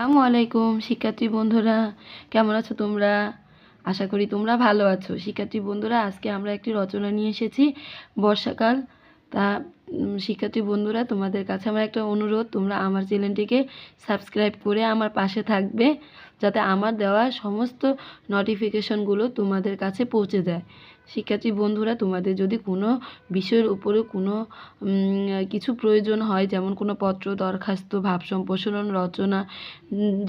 আসসালামু আলাইকুম, শিক্ষার্থী বন্ধুরা। কেমন আছো তোমরা? আশা করি তোমরা ভালো আছো। শিক্ষার্থী বন্ধুরা, আজকে আমরা একটি রচনা নিয়ে এসেছি। বর্ষাকাল। তা শিক্ষার্থী বন্ধুরা, তোমাদের কাছে আমার একটা অনুরোধ। তোমরা আমার চ্যানেলটিকে সাবস্ক্রাইব করে আমার পাশে থাকবে। যাতে আমার দেওয়া সমস্ত নোটিফিকেশনগুলো তোমাদের কাছে পৌঁছে যায় শিক্ষার্থী বন্ধুরা, তোমাদের যদি কোনো বিষয়ের উপরে কোনো কিছু প্রয়োজন হয়, যেমন কোনো পত্র, দরখাস্ত, ভাব সম্প্রসারণ, রচনা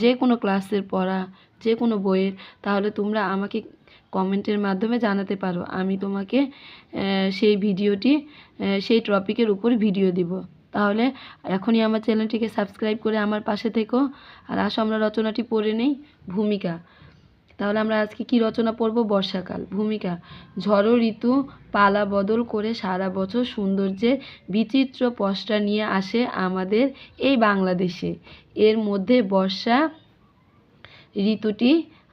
যে কোনো ক্লাসের পড়া, যে কোনো বইয়ের, তাহলে তোমরা আমাকে কমেন্টের মাধ্যমে জানাতে পারো। আমি তোমাকে সেই ভিডিওটি সেই টপিকের উপর ভিডিও দিব। তাহলে এখনই আমার চ্যানেলটিকে সাবস্ক্রাইব করে আমার পাশে থেকো। আর আসো, আমরা রচনাটি পড়ে নেই। ভূমিকা। তাহলে আমরা আজকে কি রচনা পড়ব? বর্ষাকাল। ভূমিকা। ঝড়ো ঋতু পালা বদল করে সারা বছর সৌন্দর্যের বিচিত্র পশরা নিয়ে আসে আমাদের এই বাংলাদেশে। এর মধ্যে বর্ষা ঋতুটি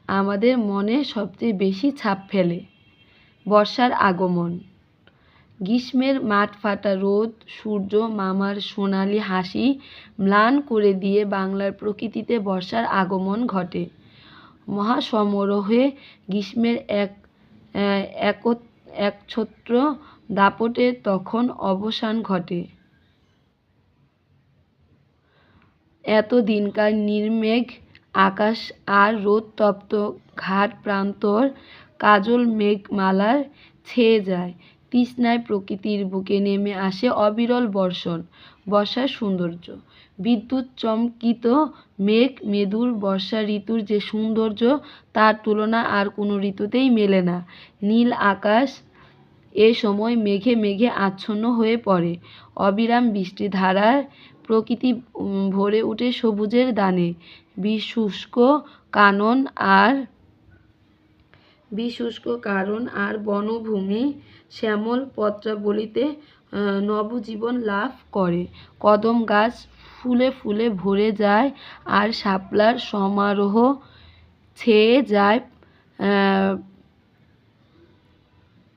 আমাদের মনে সবচেয়ে বেশি ছাপ ফেলে। বর্ষার আগমন। গ্রীষ্মের মাঠ ফাটা রোদ, সূর্য, মামার সোনালি হাসি ম্লান করে দিয়ে বাংলার প্রকৃতিতে বর্ষার আগমন ঘটে। মহাসমারোহে গ্রীষ্মের এক একছত্র দাপটে তখন অবসান ঘটে। এত দিনকার নির্মেঘ, আকাশ আর রোদ তপ্ত ঘাট প্রান্তর কাজল মেঘমালার ছেয়ে যায়। তৃষ্ণায় প্রকৃতির বুকে নেমে আসে অবিরল বর্ষণ, বর্ষার সৌন্দর্য। বিদ্যুৎ চমকিত মেঘ, মেদুর, বর্ষা ঋতুর যে সৌন্দর্য, তার তুলনা আর কোনো ঋতুতেই মেলে না। নীল আকাশ এ সময় মেঘে মেঘে আচ্ছন্ন হয়ে পড়ে। অবিরাম বৃষ্টিধারার প্রকৃতি ভরে ওঠে সবুজের দানে। বিশুষ্ক কানন আর বিশুষ্ক কারণ আর বনভূমি শ্যামল পত্রাবলিতে নবজীবন লাভ করে। কদম গাছ ফুলে ফুলে ভরে যায় আর শাপলার সমারোহ ছেয়ে যায়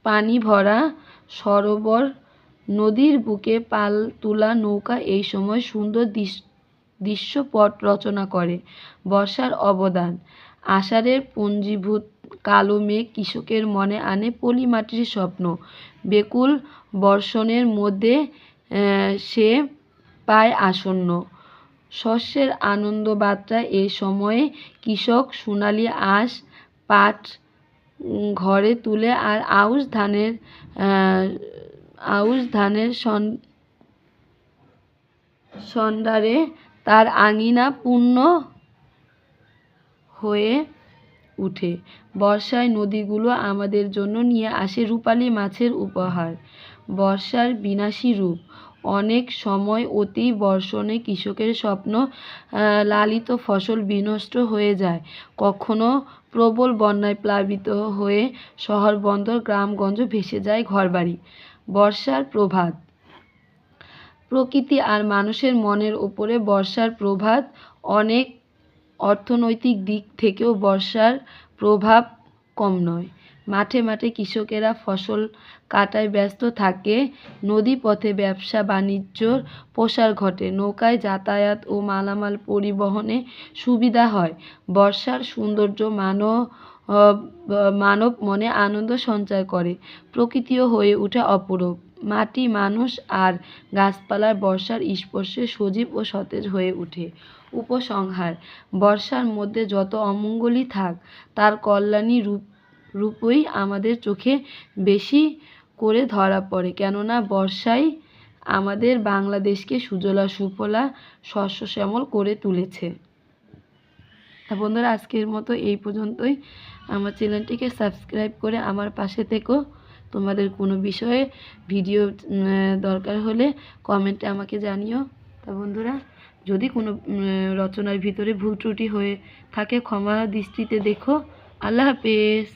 পানি ভরা সরোবর। নদীর বুকে পাল তোলা নৌকা এই সময় সুন্দর দৃশ- দৃশ্যপট রচনা করে। বর্ষার অবদান। আষাঢ়ের পঞ্জীভূত কালো মেঘ কৃষকের মনে আনে পলিমাটির স্বপ্ন। বেকুল বর্ষণের মধ্যে সে পায় আসন্ন। শস্যের আনন্দ বার্তা এ সময়ে কৃষক সোনালি আঁশ, পাট ঘরে তুলে আর আউশ ধানের আউশ ধানের সন সন্ডারে তার আঙিনা পূর্ণ হয়ে উঠে। বর্ষায় নদীগুলো আমাদের জন্য নিয়ে আসে রূপালী মাছের উপহার। বর্ষার বিনাশী রূপ। অনেক সময় অতি বর্ষণে কৃষকের স্বপ্ন লালিত ফসল বিনষ্ট হয়ে যায়। কখনো প্রবল বন্যায় প্লাবিত হয়ে শহর বন্দর, গ্রামগঞ্জ ভেসে যায় ঘরবাড়ি। বর্ষার প্রভাত। প্রকৃতি আর মানুষের মনের উপরে বর্ষার প্রভাত অনেক অর্থনৈতিক দিক থেকেও বর্ষার প্রভাব কম নয়। মাঠে মাঠে কৃষকেরা ফসল কাটায় ব্যস্ত থাকে, নদী পথে ব্যবসা বাণিজ্যর প্রসার ঘটে, নৌকায় যাতায়াত ও মালামাল পরিবহনে সুবিধা হয়। বর্ষার সৌন্দর্য মানব মানব মনে আনন্দ সঞ্চার করে, প্রকৃতিও হয়ে ওঠে অপরূপ। মাটি মানুষ আর গাছপালার বর্ষার স্পর্শে সজীব ও সতেজ হয়ে ওঠে। উপসংহার, বর্ষার মধ্যে যত অমঙ্গলই থাক, তার কল্যাণী রূপ, রূপই আমাদের চোখে বেশি করে ধরা পড়ে। কেননা বর্ষাই আমাদের বাংলাদেশকে সুজলা, সুফলা শস্য শ্যামল করে তুলেছে। বন্ধুরা, আজকের মতো এই পর্যন্তই। আমার চ্যানেলটিকে সাবস্ক্রাইব করে আমার পাশে থেকো। তোমাদের কোনো বিষয়ে ভিডিও দরকার হলে কমেন্টে আমাকে জানিও। তা বন্ধুরা, যদি কোনো রচনার ভিতরে ভুল ত্রুটি হয়ে থাকে, ক্ষমা দৃষ্টিতে দেখো। আল্লাহ হাফেজ।